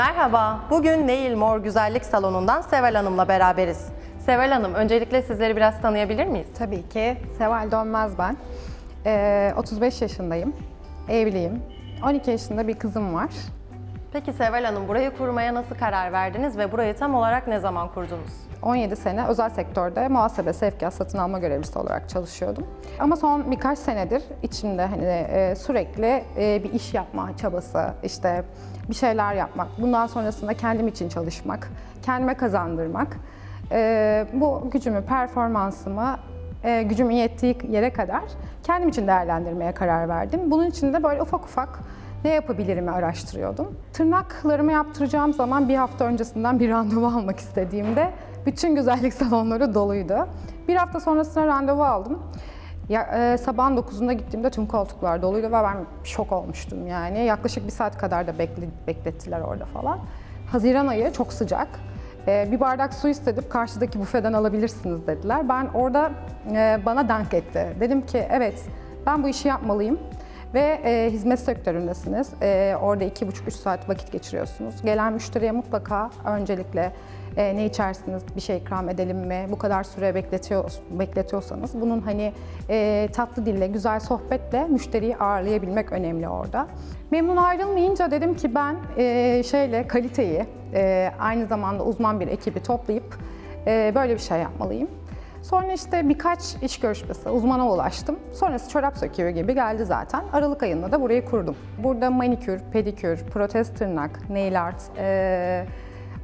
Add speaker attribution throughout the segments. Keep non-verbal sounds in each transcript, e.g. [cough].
Speaker 1: Merhaba, bugün Nail Mor Güzellik Salonu'ndan Seval Hanım'la beraberiz. Seval Hanım, öncelikle sizleri biraz tanıyabilir miyiz?
Speaker 2: Tabii ki. Seval Dönmez ben. Ee, 35 yaşındayım. Evliyim. 12 yaşında bir kızım var.
Speaker 1: Peki Seval Hanım, burayı kurmaya nasıl karar verdiniz ve burayı tam olarak ne zaman kurdunuz?
Speaker 2: 17 sene özel sektörde muhasebe, sevkiyat, satın alma görevlisi olarak çalışıyordum. Ama son birkaç senedir içimde hani e, sürekli e, bir iş yapma çabası, işte bir şeyler yapmak, bundan sonrasında kendim için çalışmak, kendime kazandırmak. E, bu gücümü, performansımı e, gücümün yettiği yere kadar kendim için değerlendirmeye karar verdim. Bunun için de böyle ufak ufak ne yapabilirimi araştırıyordum. Tırnaklarımı yaptıracağım zaman bir hafta öncesinden bir randevu almak istediğimde bütün güzellik [laughs] salonları doluydu. Bir hafta sonrasında randevu aldım. Ya, e, sabahın 9'unda gittiğimde tüm koltuklar doluydu ve ben şok olmuştum yani. Yaklaşık bir saat kadar da bekle, beklettiler orada falan. Haziran ayı çok sıcak. E, bir bardak su istedim, karşıdaki büfeden alabilirsiniz dediler. Ben orada e, bana dank etti. Dedim ki evet ben bu işi yapmalıyım. Ve e, hizmet sektöründesiniz. E, orada iki buçuk üç saat vakit geçiriyorsunuz. Gelen müşteriye mutlaka öncelikle e, ne içersiniz, bir şey ikram edelim mi, bu kadar süre bekletiyor, bekletiyorsanız bunun hani e, tatlı dille, güzel sohbetle müşteriyi ağırlayabilmek önemli orada. Memnun ayrılmayınca dedim ki ben e, şeyle kaliteyi, e, aynı zamanda uzman bir ekibi toplayıp e, böyle bir şey yapmalıyım. Sonra işte birkaç iş görüşmesi, uzmana ulaştım. Sonrası çorap söküyor gibi geldi zaten. Aralık ayında da burayı kurdum. Burada manikür, pedikür, protez tırnak, nail art, eee,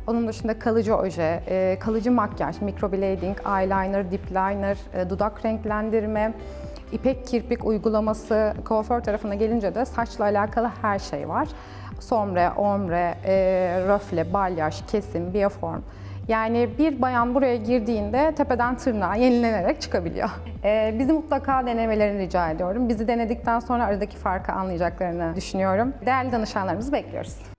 Speaker 2: onun dışında kalıcı oje, eee, kalıcı makyaj, microblading, eyeliner, dip liner, eee, dudak renklendirme, ipek kirpik uygulaması, kuaför tarafına gelince de saçla alakalı her şey var. Sombre, ombre, eee röfle, balyaj, kesim, bioform. Yani bir bayan buraya girdiğinde tepeden tırnağa yenilenerek çıkabiliyor. Ee, bizi mutlaka denemelerini rica ediyorum. Bizi denedikten sonra aradaki farkı anlayacaklarını düşünüyorum. Değerli danışanlarımızı bekliyoruz.